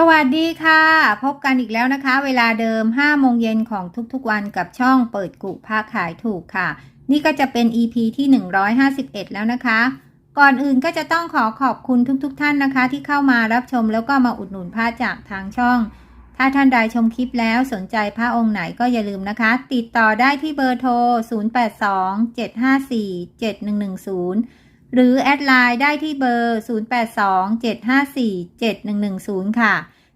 สวัสดีค่ะ พบกันอีกแล้วนะคะ เวลาเดิม5โมงเย็นของทุกๆวันกับช่องเปิดกุภาขายถูกค่ะ นี่ก็จะเป็น EP ที่ 151 แล้วนะคะ ก่อนอื่นก็จะต้องขอขอบคุณทุกๆทท่านนะคะ ที่เข้ามารับชมแล้วก็มาอุดหนุนผ้าจากทางช่อง ถ้าท่านใดชมคลิปแล้วสนใจผ้าองค์ไหนก็อย่าลืมนะคะ ติดต่อได้ที่เบอร์โทร 0827547110 หรือแอดไลน์ได้ที่เบอร์ 0827547110 ค่ะ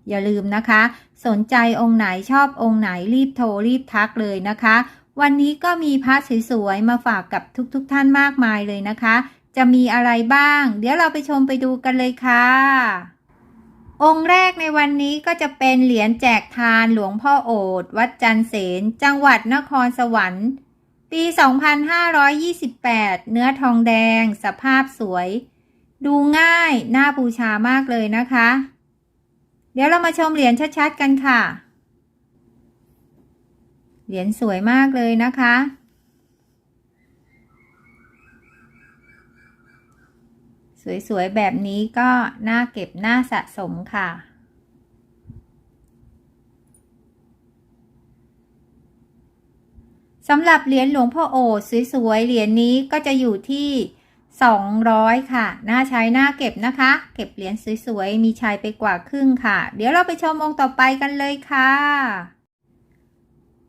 อย่าลืมนะคะ สนใจองค์ไหนชอบองค์ไหนรีบโทรรีบทักเลยนะคะ วันนี้ก็มีพระสวยๆมาฝากกับทุกๆทท่านมากมายเลยนะคะ จะมีอะไรบ้าง เดี๋ยวเราไปชมไปดูกันเลยค่ะ องค์แรกในวันนี้ก็จะเป็นเหรียญแจกทานหลวงพ่อโอษฐ์วัดจันเสนจังหวัดนครสวรรค์ ปี 2528 เนื้อทองแดง สภาพสวย ดูง่าย น่าบูชามากเลยนะคะ เดี๋ยวเรามาชมเหรียญชัดๆกันค่ะ เหรียญสวยมากเลยนะคะสวยๆ แบบนี้ก็น่าเก็บน่าสะสมค่ะ สำหรับเหรียญหลวงพ่อโอษฐ์สวยๆเหรียญนี้ก็จะอยู่ที่ 200 ค่ะ น่าใช้น่าเก็บนะคะ เก็บเหรียญสวยๆมีชัยไปกว่าครึ่งค่ะ เดี๋ยวเราไปชมองค์ต่อไปกันเลยค่ะ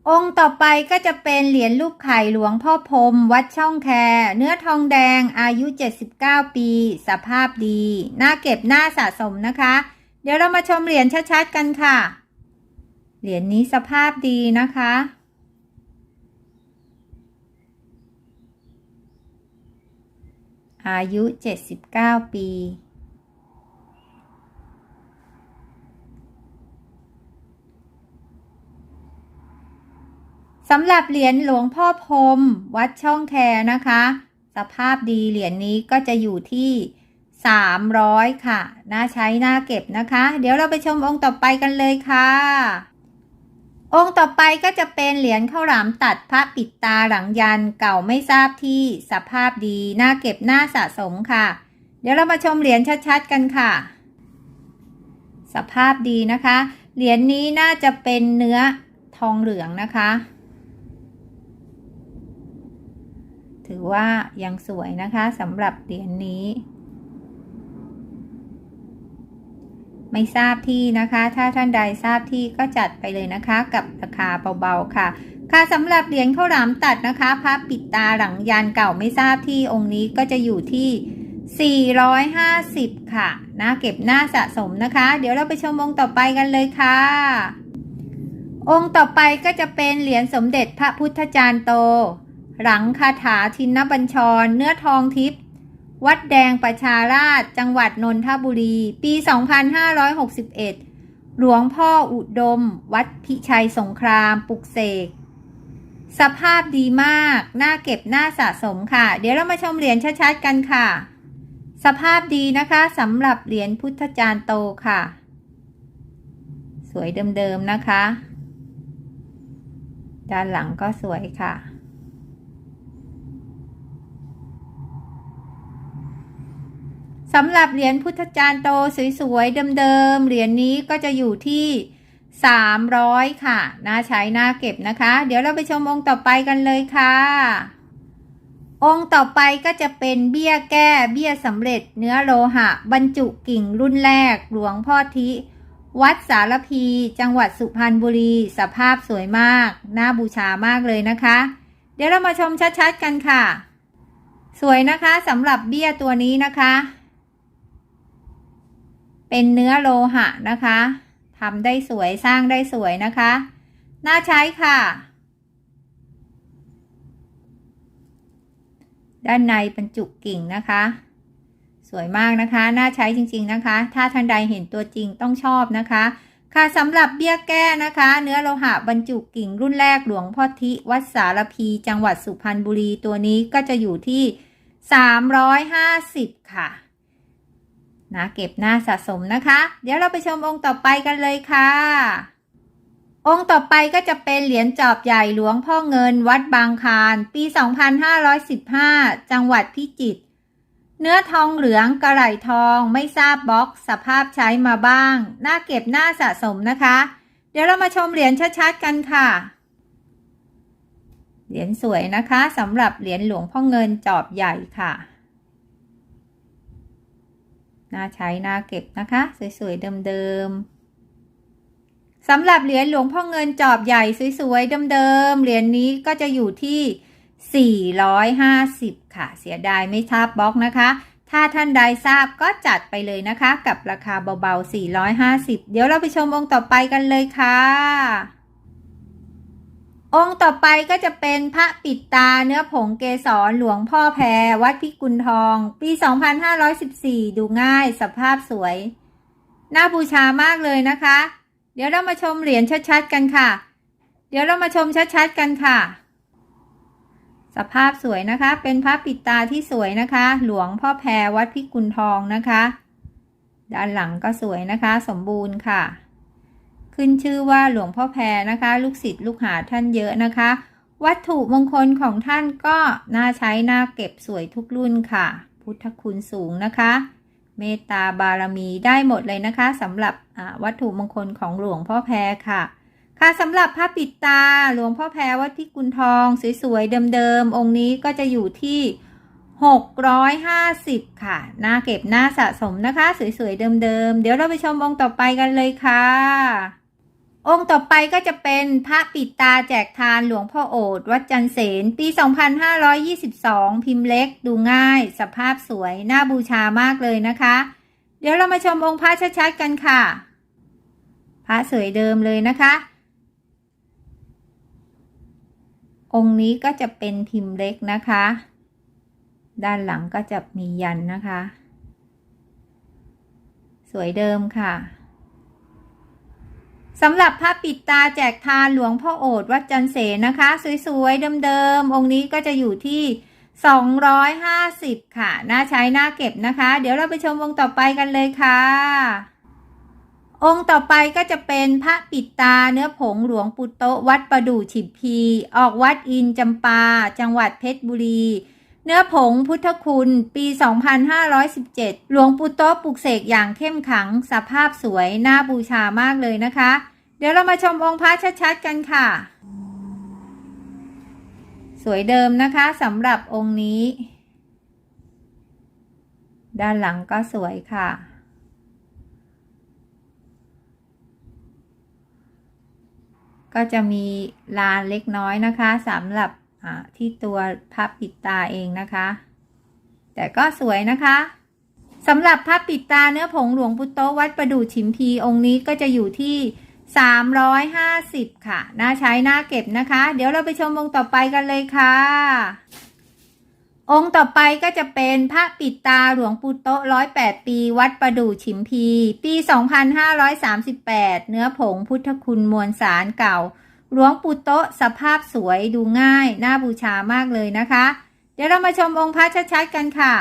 องค์ต่อไปก็จะเป็นเหรียญรูปไข่หลวงพ่อพรมวัดช่องแค เนื้อทองแดงอายุ 79 ปี สภาพดีน่าเก็บน่าสะสมนะคะ เดี๋ยวเรามาชมเหรียญชัดๆกันค่ะ เหรียญนี้สภาพดีนะคะ อายุ 79 ปี สำหรับเหรียญหลวงพ่อพรมวัดช่องแคนะคะ สภาพดีเหรียญนี้ก็จะอยู่ที่ 300 ค่ะ น่าใช้น่าเก็บนะคะ เดี๋ยวเราไปชมองค์ต่อไปกันเลยค่ะ องค์ต่อไปก็จะเป็นเหรียญข้าวหลามตัดพระปิดตาหลังยันเก่าไม่ทราบที่สภาพดีน่าเก็บน่าสะสมค่ะ เดี๋ยวเรามาชมเหรียญชัดๆกันค่ะ สภาพดีนะคะ เหรียญนี้น่าจะเป็นเนื้อทองเหลืองนะคะ ถือว่ายังสวยนะคะสำหรับเหรียญนี้ ไม่ทราบที่นะคะ ถ้าท่านใดทราบที่ก็จัดไปเลยนะคะ กับราคาเบาๆค่ะ ค่ะสำหรับเหรียญข้าวหลามตัดนะคะพระปิดตาหลังยานเก่าไม่ทราบที่องค์นี้ก็จะอยู่ที่ 450 ค่ะน่าเก็บหน่าสะสมนะคะ เดี๋ยวเราไปชมองค์ต่อไปกันเลยค่ะองค์ต่อไปก็จะเป็นเหรียญสมเด็จพระพุทธจารย์โต หลังคาถาทินบัญชร เนื้อทองทิพย์ วัดแดงประชาราช จังหวัดนนทบุรี ปี 2561 หลวงพ่ออุดม วัดพิชัยสงครามปุกเสก สภาพดีมาก น่าเก็บน่าสะสมค่ะ เดี๋ยวเรามาชมเหรียญชัดๆกันค่ะ สภาพดีนะคะสำหรับเหรียญพุทธจารย์โตค่ะ สวยเดิมๆนะคะ ด้านหลังก็สวยค่ะ สำหรับเหรียญพุทธจารย์โตสวยๆเดิมๆเหรียญนี้ก็จะอยู่ที่ 300 ค่ะน่าใช้น่าเก็บนะคะ เดี๋ยวเราไปชมองค์ต่อไปกันเลยค่ะ องค์ต่อไปก็จะเป็นเบี้ยแก้เบี้ยสำเร็จเนื้อโลหะ บรรจุกิ่งรุ่นแรกหลวงพ่อทิ วัดสารพี จังหวัดสุพรรณบุรี สภาพสวยมาก น่าบูชามากเลยนะคะ เดี๋ยวเรามาชมชัดๆกันค่ะ สวยนะคะสำหรับเบี้ยตัวนี้นะคะ เป็นเนื้อโลหะนะคะทำได้สวยสร้างได้สวยนะคะ น่าใช้ค่ะ ด้านในบรรจุกิ่งนะคะ สวยมากนะคะ น่าใช้จริง ๆนะคะ ถ้าท่านใดเห็นตัวจริงต้องชอบนะคะ ค่ะสำหรับเบี้ยแก้นะคะ เนื้อโลหะบรรจุกิ่งรุ่นแรกหลวงพ่อทิวัดสารพี จังหวัดสุพรรณบุรีตัวนี้ก็จะอยู่ที่ 350 ค่ะ นะเก็บหน้าสะสมนะคะ เดี๋ยวเราไปชมองค์ต่อไปกันเลยค่ะ องค์ต่อไปก็จะเป็นเหรียญจอบใหญ่หลวงพ่อเงินวัดบางคารปี 2515 จังหวัดพิจิตรเนื้อทองเหลืองกระไหลทองไม่ทราบบล็อกสภาพใช้มาบ้าง หน่าเก็บหน่าสะสมนะคะ เดี๋ยวเรามาชมเหรียญชัดๆกันค่ะ เหรียญสวยนะคะสำหรับเหรียญหลวงพ่อเงินจอบใหญ่ค่ะ น่าใช้น่าเก็บนะคะ สวยๆเดิมๆสำหรับเหรียญหลวงพ่อเงินจอบใหญ่สวยๆเดิมๆเหรียญนี้ก็จะอยู่ที่ 450 ค่ะ เสียดายไม่ทราบบล็อกนะคะ ถ้าท่านใดทราบก็จัดไปเลยนะคะ กับราคาเบาๆ 450 เดี๋ยวเราไปชมองค์ต่อไปกันเลยค่ะ องค์ต่อไปก็จะเป็นพระปิดตาเนื้อผงเกสรหลวงพ่อแพรวัดพิกุลทอง ปี 2514 ดูง่ายสภาพสวย น่าบูชามากเลยนะคะ เดี๋ยวเรามาชมเหรียญชัดๆกันค่ะ เดี๋ยวเรามาชมชัดๆกันค่ะ สภาพสวยนะคะ เป็นพระปิดตาที่สวยนะคะ หลวงพ่อแพรวัดพิกุลทองนะคะ ด้านหลังก็สวยนะคะ สมบูรณ์ค่ะ ขึ้นชื่อว่าหลวงพ่อแพรนะคะ ลูกศิษย์ลูกหาท่านเยอะนะคะ วัตถุมงคลของท่านก็น่าใช้น่าเก็บสวยทุกรุ่นค่ะ พุทธคุณสูงนะคะ เมตตาบารมีได้หมดเลยนะคะสำหรับวัตถุมงคลของหลวงพ่อแพรค่ะ ค่ะสำหรับพระปิดตาหลวงพ่อแพรวัดพิกุลทองสวยๆเดิมๆองค์นี้ก็จะอยู่ที่650 ค่ะ น่าเก็บน่าสะสมนะคะ สวย ๆ เดิม ๆ เดี๋ยวเราไปชมองค์ต่อไปกันเลยค่ะ องค์ต่อไปก็จะเป็นพระปิดตาแจกทานหลวงพ่อโอษวัดจันเสนปี 2522 พิมพ์เล็กดูง่าย สภาพสวยน่าบูชามากเลยนะคะ เดี๋ยวเรามาชมองค์พระชัดๆกันค่ะ พระสวยเดิมเลยนะคะ องค์นี้ก็จะเป็นพิมพ์เล็กนะคะ ด้านหลังก็จะมียันนะคะ สวยเดิมค่ะ สำหรับพระปิดตาแจกทานหลวงพ่อโอษวัดจันเสนนะคะ สวยๆเดิมๆองค์นี้ก็จะอยู่ที่ 250 ค่ะ น่าใช้น่าเก็บนะคะ เดี๋ยวเราไปชมองค์ต่อไปกันเลยค่ะ องค์ต่อไปก็จะเป็นพระปิดตาเนื้อผงหลวงปุโตวัดประดู่ฉิบพี ออกวัดอินจำปา จังหวัดเพชรบุรี เนื้อผงพุทธคุณ ปี 2517 หลวงปุโตะปลุกเสกอย่างเข้มขัง สภาพสวย น่าบูชามากเลยนะคะ เดี๋ยวเรามาชมองค์พระชัดๆกันค่ะ สวยเดิมนะคะสำหรับองค์นี้ ด้านหลังก็สวยค่ะ ก็จะมีลานเล็กน้อยนะคะสำหรับ ที่ตัวพับปิดตาเองนะคะ แต่ก็สวยนะคะสำหรับพับปิดตาเนื้อผงหลวงปุโตวัดประดู่ฉิมพีองค์นี้ก็จะอยู่ที่ 350 ค่ะ น่าใช้น่าเก็บนะคะ เดี๋ยวเราไปชมองค์ต่อไปกันเลยค่ะ องค์ต่อไปก็จะเป็นพระปิดตาหลวงปู่โตร้อยแปดปี วัดประดู่ฉิมพี ปี 2538 เนื้อผงพุทธคุณมวลสารเก่า หลวงปู่โตสภาพสวยดูง่าย น่าบูชามากเลยนะคะ เดี๋ยวเรามาชมองค์พระชัดๆกันค่ะ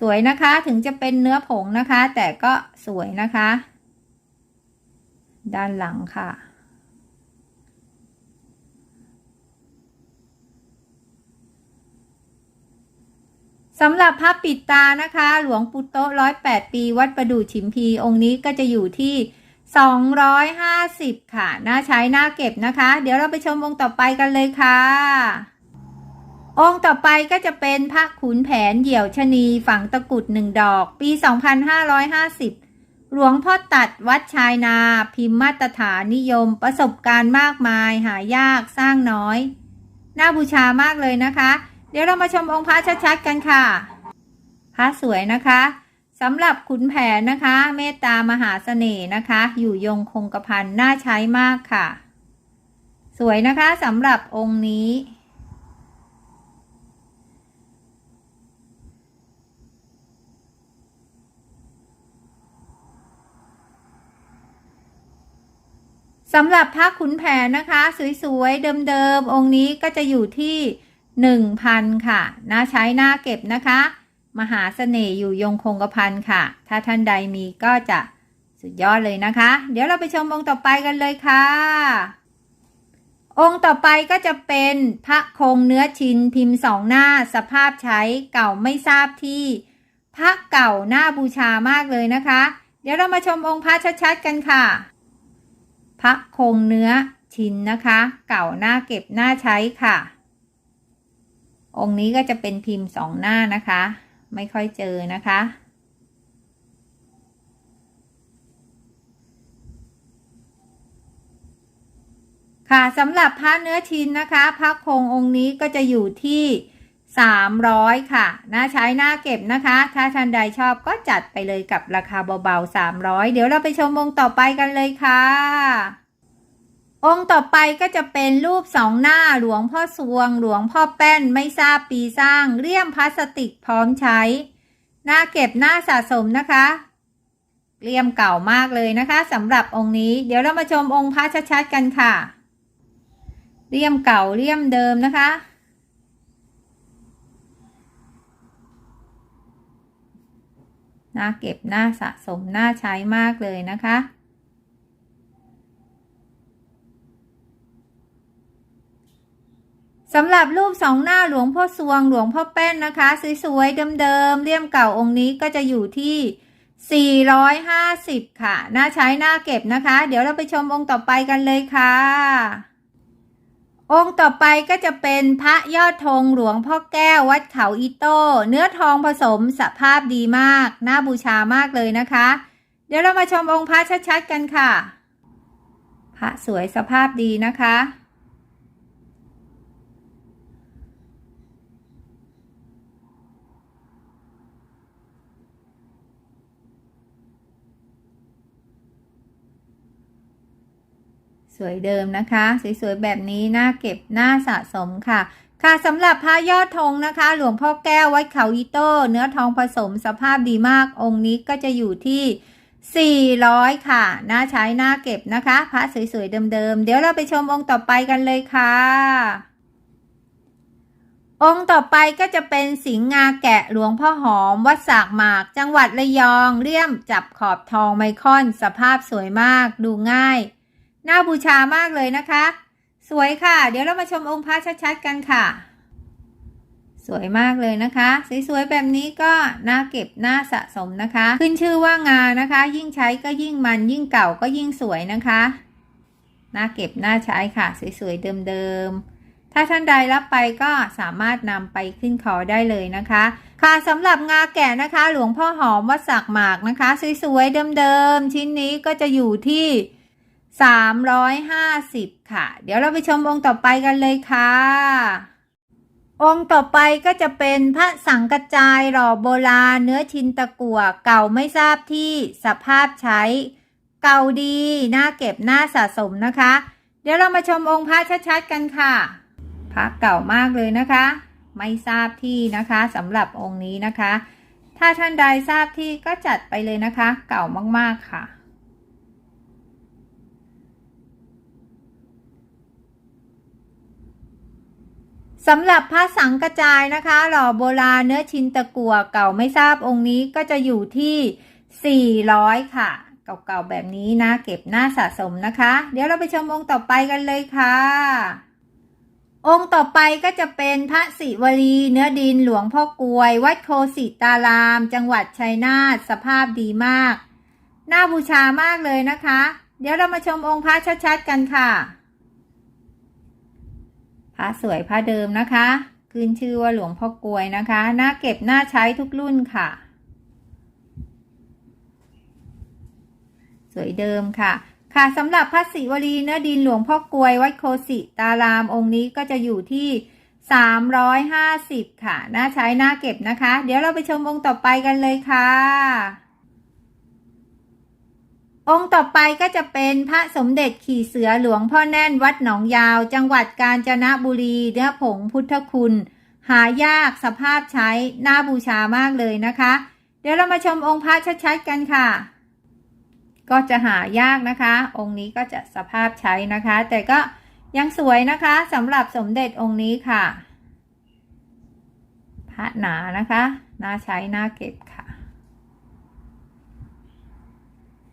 สวยนะคะถึงจะเป็นเนื้อผงนะคะ แต่ก็สวยนะคะ ด้านหลังค่ะ สำหรับพระปิดตานะคะ หลวงปู่โตร้อยแปดปี วัดประดู่ฉิมพีองค์นี้ก็จะอยู่ที่ 250 ค่ะ น่าใช้น่าเก็บนะคะ เดี๋ยวเราไปชมองค์ต่อไปกันเลยค่ะ องค์ต่อไปก็จะเป็นพระขุนแผนเหี่ยวชนีฝังตะกุดหนึ่งดอก ปี 2550 หลวงพ่อตัดวัดชายนา พิมพ์มาตรฐานนิยม ประสบการณ์มากมาย หายากสร้างน้อย น่าบูชามากเลยนะคะ เดี๋ยวเรามาชมองค์พระชัดๆกันค่ะ พระสวยนะคะ สำหรับขุนแผนนะคะ เมตตามหาเสน่ห์นะคะ อยู่ยงคงกระพันน่าใช้มากค่ะ สวยนะคะสำหรับองค์นี้ สำหรับพระขุนแผนนะคะ สวยๆ เดิมๆ องค์นี้ก็จะอยู่ที่หนึ่งพันค่ะน่าใช้น่าเก็บนะคะ มหาเสน่ห์อยู่ยงคงกระพันค่ะ ถ้าท่านใดมีก็จะสุดยอดเลยนะคะ เดี๋ยวเราไปชมองค์ต่อไปกันเลยค่ะ องค์ต่อไปก็จะเป็นพระคงเนื้อชินพิมพ์สองหน้าสภาพใช้เก่าไม่ทราบที่ พระเก่าหน้าบูชามากเลยนะคะ เดี๋ยวเรามาชมองค์พระชัดๆกันค่ะ พระคงเนื้อชินนะคะ เก่าหน้าเก็บหน้าใช้ค่ะ องค์นี้ก็จะเป็นพิมพ์สองหน้านะคะ ไม่ค่อยเจอนะคะ ค่ะสำหรับพระเนื้อชินนะคะพระคงองค์นี้ก็จะอยู่ที่ 300 ค่ะ น่าใช้น่าเก็บนะคะ ถ้าท่านใดชอบก็จัดไปเลยกับราคาเบาๆ 300 เดี๋ยวเราไปชมองค์ต่อไปกันเลยค่ะ องค์ต่อไปก็จะเป็นรูปสองหน้าหลวงพ่อสวง หลวงพ่อแป้นไม่ทราบปีสร้างเลี่ยมพลาสติกพร้อมใช้ หน้าเก็บหน้าสะสมนะคะเลี่ยมเก่ามากเลยนะคะสำหรับองค์นี้ เดี๋ยวเรามาชมองค์พระชัดๆกันค่ะเลี่ยมเก่าเลี่ยมเดิมนะคะ หน่าเก็บหน่าสะสมหน่าใช้มากเลยนะคะ สำหรับรูปสองหน้าหลวงพ่อสวงหลวงพ่อแป้นนะคะ สวยๆเดิมๆเลี่ยมเก่าองค์นี้ก็จะอยู่ที่ 450 ค่ะ น่าใช้หน่าเก็บนะคะ เดี๋ยวเราไปชมองค์ต่อไปกันเลยค่ะ องค์ต่อไปก็จะเป็นพระยอดธงหลวงพ่อแก้ววัดเขาอีโต้ เนื้อทองผสมสภาพดีมาก น่าบูชามากเลยนะคะ เดี๋ยวเรามาชมองค์พระชัดๆกันค่ะ พระสวยสภาพดีนะคะ ส วยเดิมนะคะ สวยๆแบบนี้น่าเก็บน่าสะสมค่ะ ค่ะสำหรับพระยอดธงนะคะ หลวงพ่อแก้ววัดเขาอีโต้เนื้อทองผสมสภาพดีมากองค์นี้ก็จะอยู่ที่400 ค่ะ น่าใช้น่าเก็บนะคะ พระสวยๆเดิมๆ เดี๋ยวเราไปชมองค์ต่อไปกันเลยค่ะ องค์ต่อไปก็จะเป็นสิงห์งาแกะหลวงพ่อหอม วัดสากหมาก จังหวัดระยองเลี่ยมจับขอบทองไมคอน สภาพสวยมาก ดูง่าย น่าบูชามากเลยนะคะ สวยค่ะ เดี๋ยวเรามาชมองค์พระชัดๆกันค่ะ สวยมากเลยนะคะ สวยๆแบบนี้ก็น่าเก็บน่าสะสมนะคะ ขึ้นชื่อว่างานนะคะ ยิ่งใช้ก็ยิ่งมันยิ่งเก่าก็ยิ่งสวยนะคะน่าเก็บน่าใช้ค่ะ สวยๆเดิมๆถ้าท่านใดรับไปก็สามารถนำไปขึ้นคอได้เลยนะคะ ค่ะสำหรับงาแก่นะคะ หลวงพ่อหอมวัดสักหมากนะคะ สวยๆเดิมๆชิ้นนี้ก็จะอยู่ที่ 350 ค่ะ เดี๋ยวเราไปชมองค์ต่อไปกันเลยค่ะ องค์ต่อไปก็จะเป็นพระสังกจายหล่อโบราณเนื้อชินตะกั่วเก่าไม่ทราบที่สภาพใช้ เก่าดีน่าเก็บน่าสะสมนะคะ เดี๋ยวเรามาชมองค์พระชัดๆกันค่ะ พระเก่ามากเลยนะคะ ไม่ทราบที่นะคะสำหรับองค์นี้นะคะ ถ้าท่านใดทราบที่ก็จัดไปเลยนะคะ เก่ามากๆค่ะ สำหรับพระสังกระจายนะคะ หล่อโบราณเนื้อชินตะกัวเก่าไม่ทราบองค์นี้ก็จะอยู่ที่ 400 ค่ะ เก่าๆแบบนี้นะ เก็บหน้าสะสมนะคะ เดี๋ยวเราไปชมองค์ต่อไปกันเลยค่ะ องค์ต่อไปก็จะเป็นพระศิวลีเนื้อดินหลวงพ่อกวย วัดโคสิตาราม จังหวัดชัยนาทสภาพดีมาก น่าบูชามากเลยนะคะ เดี๋ยวเรามาชมองค์พระชัดๆกันค่ะ ระสวยพระเดิมนะคะขึ้นชื่อว่าหลวงพ่อกลวยนะคะน่าเก็บน่าใช้ทุกรุ่นค่ะ สวยเดิมค่ะ ค่ะสำหรับพระศิวลีเนื้อดินหลวงพ่อกลวยวัดโคสิตารามองค์นี้ก็จะอยู่ที่ 350 ค่ะ น่าใช้น่าเก็บนะคะ เดี๋ยวเราไปชมองค์ต่อไปกันเลยค่ะ องค์ต่อไปก็จะเป็นพระสมเด็จขี่เสือหลวงพ่อแน่นวัดหนองยาว จังหวัดกาญจนบุรีเนื้อผงพุทธคุณ หายากสภาพใช้น่าบูชามากเลยนะคะ เดี๋ยวเรามาชมองค์พระชัดๆกันค่ะ ก็จะหายากนะคะ องค์นี้ก็จะสภาพใช้นะคะ แต่ก็ยังสวยนะคะสำหรับสมเด็จองค์นี้ค่ะ พระหนานะคะน่าใช้น่าเก็บค่ะ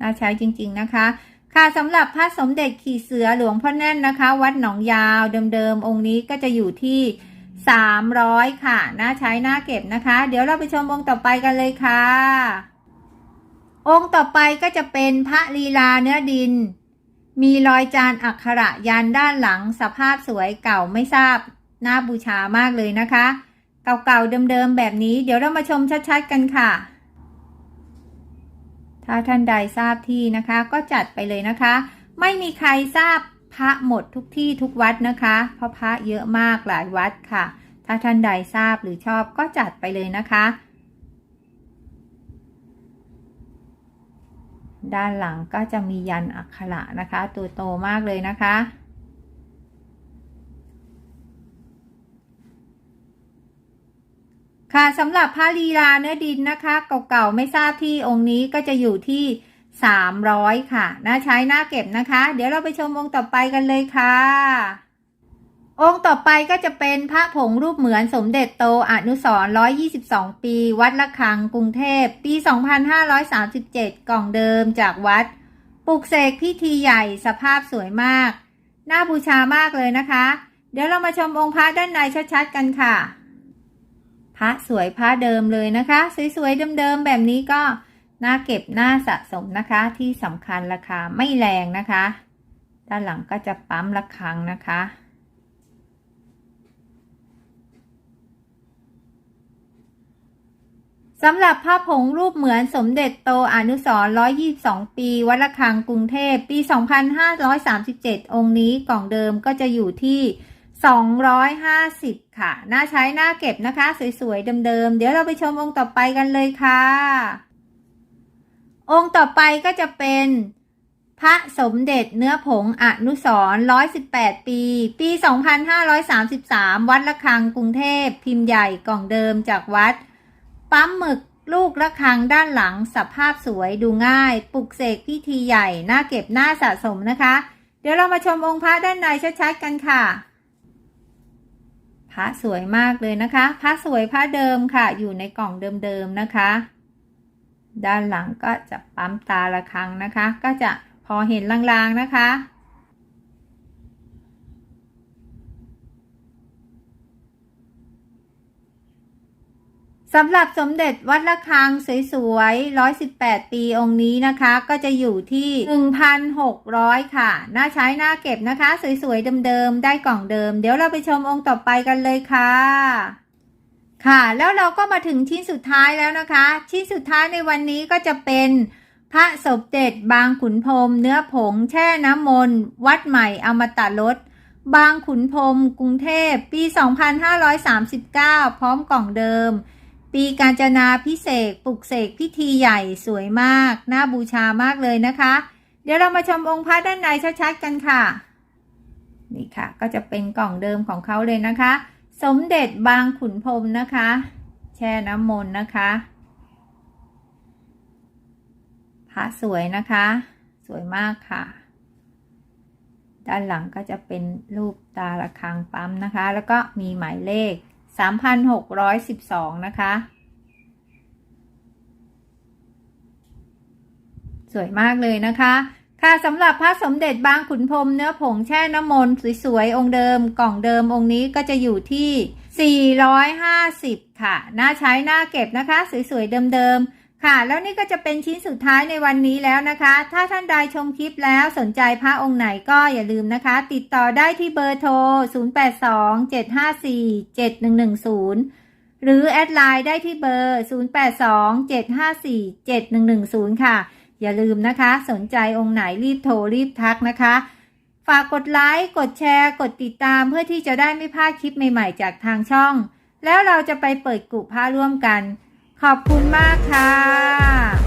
น่าใช้จริงๆนะคะค่ะสำหรับพระสมเด็จขี่เสือหลวงพ่อแน่นนะคะ วัดหนองยาวเดิมๆองค์นี้ก็จะอยู่ที่ 300 ค่ะ น่าใช้น่าเก็บนะคะ เดี๋ยวเราไปชมองค์ต่อไปกันเลยค่ะ องค์ต่อไปก็จะเป็นพระลีลาเนื้อดิน มีรอยจานอักขระยันด้านหลังสภาพสวยเก่าไม่ทราบน่าบูชามากเลยนะคะ เก่าๆเดิมๆแบบนี้ เดี๋ยวเรามาชมชัดๆกันค่ะ ถ้าท่านใดทราบที่นะคะก็จัดไปเลยนะคะ ไม่มีใครทราบพระหมดทุกที่ทุกวัดนะคะ เพราะพระเยอะมากหลายวัดค่ะ ถ้าท่านใดทราบหรือชอบก็จัดไปเลยนะคะ ด้านหลังก็จะมียันอักขระนะคะ ตัวโตมากเลยนะคะ ค่ะสำหรับพระลีลาเนื้อดินนะคะเก่าๆไม่ทราบที่องค์นี้ก็จะอยู่ที่ 300 ค่ะน่าใช้น่าเก็บนะคะ เดี๋ยวเราไปชมองค์ต่อไปกันเลยค่ะ องค์ต่อไปก็จะเป็นพระผงรูปเหมือนสมเด็จโตอนุสร122 ปี วัดละคังกรุงเทพ ปี 2537 กล่องเดิมจากวัดปลุกเสกพิธีใหญ่สภาพสวยมาก น่าบูชามากเลยนะคะ เดี๋ยวเรามาชมองค์พระด้านในชัดๆกันค่ะ พระสวยพระเดิมเลยนะคะ สวยๆเดิมๆแบบนี้ก็น่าเก็บน่าสะสมนะคะ ที่สำคัญราคาไม่แรงนะคะ ด้านหลังก็จะปั๊มระฆังนะคะ สำหรับภาพผงรูปเหมือนสมเด็จโตอนุสร122 ปี วัดระฆังกรุงเทพ ปี 2537 องค์นี้กล่องเดิมก็จะอยู่ที่ 250 ค่ะ น่าใช้น่าเก็บนะคะ สวยๆ เดิมๆ เดี๋ยวเราไปชมองค์ต่อไปกันเลยค่ะ องค์ต่อไปก็จะเป็นพระสมเด็จเนื้อผงอนุสรณ์118ปี ปี 2533 วัดระฆังกรุงเทพ พิมพ์ใหญ่กล่องเดิมจากวัด ปั๊มหมึกลูกระฆังด้านหลังสภาพสวยดูง่าย ปลุกเสกพิธีใหญ่ น่าเก็บน่าสะสมนะคะ เดี๋ยวเรามาชมองค์พระด้านในชัดๆกันค่ะ ระสวยมากเลยนะคะ พระสวยพระเดิมค่ะ อยู่ในกล่องเดิมๆนะคะ ด้านหลังก็จะปั๊มตาละครั้งนะคะ ก็จะพอเห็นลางๆนะคะ สำหรับสมเด็จวัดระฆังสวยๆ 118 ปีองค์นี้นะคะ ก็จะอยู่ที่ 1,600 ค่ะ น่าใช้น่าเก็บนะคะ สวยๆ เดิมๆ ได้กล่องเดิม เดี๋ยวเราไปชมองค์ต่อไปกันเลยค่ะ ค่ะ แล้วเราก็มาถึงชิ้นสุดท้ายแล้วนะคะ ชิ้นสุดท้ายในวันนี้ก็จะเป็นพระสมเด็จบางขุนพรมเนื้อผงแช่น้ำมนต์วัดใหม่อมตะรสบางขุนพรมกรุงเทพปี 2539 พร้อมกล่องเดิม ปีการจนาพิเศษปลุกเสกพิธีใหญ่สวยมาก น่าบูชามากเลยนะคะ เดี๋ยวเรามาชมองค์พระด้านในชัดๆกันค่ะ นี่ค่ะ ก็จะเป็นกล่องเดิมของเขาเลยนะคะ สมเด็จบางขุนพรมนะคะ แช่น้ำมนต์นะคะพระสวยนะคะ สวยมากค่ะ ด้านหลังก็จะเป็นรูปตาระฆังปั๊มนะคะ แล้วก็มีหมายเลข 3,612นะคะ สวยมากเลยนะคะ ค่ะสำหรับพระสมเด็จบางขุนพรมเนื้อผงแช่น้ำมนต์สวยๆ องค์เดิมกล่องเดิมองค์นี้ก็จะอยู่ที่ 450 ค่ะ น่าใช้น่าเก็บนะคะ สวยๆ เดิมๆ ค่ะ แล้วนี่ก็จะเป็นชิ้นสุดท้ายในวันนี้แล้วนะคะ ถ้าท่านใดชมคลิปแล้วสนใจพระองค์ไหนก็อย่าลืมนะคะ ติดต่อได้ที่เบอร์โทร 0827547110 หรือแอดไลน์ได้ที่เบอร์ 0827547110 ค่ะ อย่าลืมนะคะ สนใจองค์ไหนรีบโทรรีบทักนะคะฝากกดไลค์ กดแชร์ กดติดตามเพื่อที่จะได้ไม่พลาดคลิปใหม่ๆ จากทางช่อง แล้วเราจะไปเปิดกลุ่มผ้าร่วมกัน ขอบคุณมากค่ะ